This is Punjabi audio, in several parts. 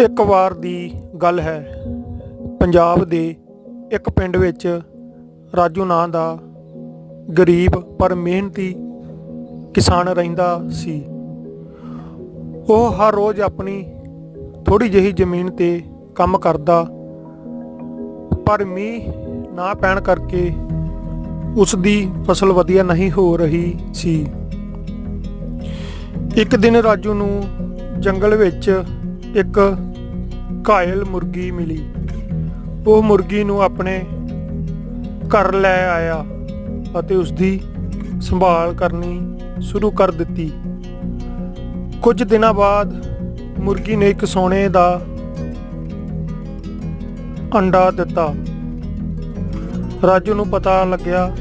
ਇੱਕ ਵਾਰ ਦੀ ਗੱਲ ਹੈ। ਪੰਜਾਬ ਦੇ ਇੱਕ ਪਿੰਡ ਵਿੱਚ ਰਾਜੂ ਨਾਂ ਦਾ ਗਰੀਬ ਪਰ ਮਿਹਨਤੀ ਕਿਸਾਨ ਰਹਿੰਦਾ ਸੀ। ਉਹ ਹਰ ਰੋਜ਼ ਆਪਣੀ ਥੋੜੀ ਜਿਹੀ ਜ਼ਮੀਨ ਤੇ ਕੰਮ ਕਰਦਾ, ਪਰ ਮੀਂਹ ਨਾ ਪੈਣ ਕਰਕੇ ਉਸ ਦੀ ਫਸਲ ਵਧੀਆ ਨਹੀਂ ਹੋ ਰਹੀ ਸੀ। ਇੱਕ ਦਿਨ ਰਾਜੂ ਨੂੰ ਜੰਗਲ ਵਿੱਚ ਇੱਕ ਘਾਇਲ ਮੁਰਗੀ ਮਿਲੀ। ਉਹ ਮੁਰਗੀ ਨੂੰ ਆਪਣੇ ਘਰ ਲੈ ਆਇਆ ਅਤੇ ਉਸ ਦੀ ਸੰਭਾਲ ਕਰਨੀ ਸ਼ੁਰੂ ਕਰ ਦਿੱਤੀ। ਕੁਝ ਦਿਨਾਂ ਬਾਅਦ ਮੁਰਗੀ ਨੇ ਇੱਕ ਸੋਨੇ ਦਾ ਅੰਡਾ ਦਿੱਤਾ। ਰਾਜੂ ਨੂੰ ਪਤਾ ਲੱਗਿਆ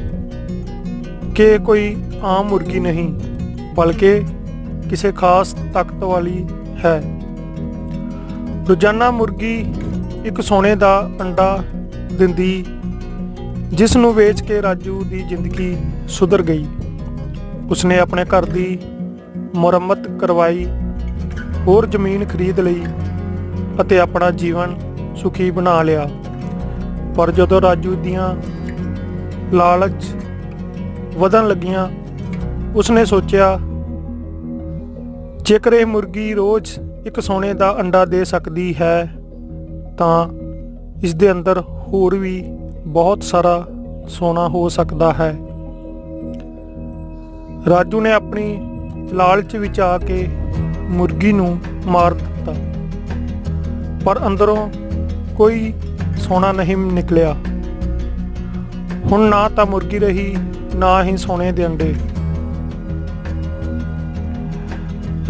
ਕਿ ਕੋਈ ਆਮ ਮੁਰਗੀ ਨਹੀਂ, ਬਲਕਿ ਕਿਸੇ ਖਾਸ ਤਾਕਤ ਵਾਲੀ ਹੈ। ਰੋਜ਼ਾਨਾ ਮੁਰਗੀ ਇੱਕ ਸੋਨੇ ਦਾ ਅੰਡਾ ਦਿੰਦੀ ਜਿਸ ਨੂੰ ਵੇਚ ਕੇ ਰਾਜੂ ਦੀ ਜ਼ਿੰਦਗੀ ਸੁਧਰ ਗਈ। ਉਸਨੇ ਆਪਣੇ ਘਰ ਦੀ ਮੁਰੰਮਤ ਕਰਵਾਈ, ਹੋਰ ਜ਼ਮੀਨ ਖਰੀਦ ਲਈ ਅਤੇ ਆਪਣਾ ਜੀਵਨ ਸੁਖੀ ਬਣਾ ਲਿਆ। ਪਰ ਜਦੋਂ ਰਾਜੂ ਦੀਆਂ ਲਾਲਚ ਵਧਣ ਲੱਗੀਆਂ, ਉਸਨੇ ਸੋਚਿਆ ਜੇਕਰ ਇਹ ਮੁਰਗੀ ਰੋਜ਼ ਇੱਕ ਸੋਨੇ ਦਾ ਅੰਡਾ ਦੇ ਸਕਦੀ ਹੈ, ਤਾਂ ਇਸ ਦੇ ਅੰਦਰ ਹੋਰ ਵੀ ਬਹੁਤ ਸਾਰਾ ਸੋਨਾ ਹੋ ਸਕਦਾ ਹੈ। ਰਾਜੂ ਨੇ ਆਪਣੀ ਲਾਲਚ ਵਿੱਚ ਆ ਕੇ ਮੁਰਗੀ ਨੂੰ ਮਾਰ ਦਿੱਤਾ, ਪਰ ਅੰਦਰੋਂ ਕੋਈ ਸੋਨਾ ਨਹੀਂ ਨਿਕਲਿਆ। ਹੁਣ ਨਾ ਤਾਂ ਮੁਰਗੀ ਰਹੀ, ਨਾ ਹੀ ਸੋਨੇ ਦੇ ਅੰਡੇ।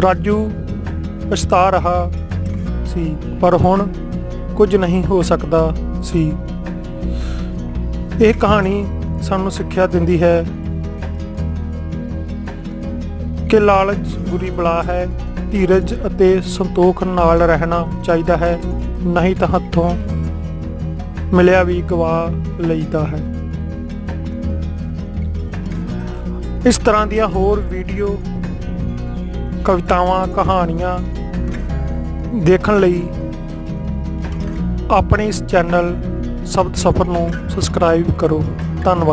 ਰਾਜੂ ਪਛਤਾ ਰਹਾ ਸੀ, ਪਰ ਹੁਣ ਕੁਝ ਨਹੀਂ ਹੋ ਸਕਦਾ ਸੀ। ਇਹ ਕਹਾਣੀ ਸਾਨੂੰ ਸਿੱਖਿਆ ਦਿੰਦੀ ਹੈ ਕਿ ਲਾਲਚ ਬੁਰੀ ਬਲਾ ਹੈ, ਧੀਰਜ ਅਤੇ ਸੰਤੋਖ ਨਾਲ ਰਹਿਣਾ ਚਾਹੀਦਾ ਹੈ, ਨਹੀਂ ਤਾਂ ਹੱਥੋਂ ਮਿਲਿਆ ਵੀ ਗਵਾ ਲਈਦਾ ਹੈ। ਇਸ ਤਰ੍ਹਾਂ ਦੀਆਂ ਹੋਰ ਵੀਡੀਓ ਕਵਿਤਾਵਾਂ ਕਹਾਣੀਆਂ ਦੇਖਣ ਲਈ ਆਪਣੇ ਇਸ ਚੈਨਲ ਸ਼ਬਦ ਸਫਰ ਨੂੰ ਸਬਸਕ੍ਰਾਈਬ ਕਰੋ। ਧੰਨਵਾਦ।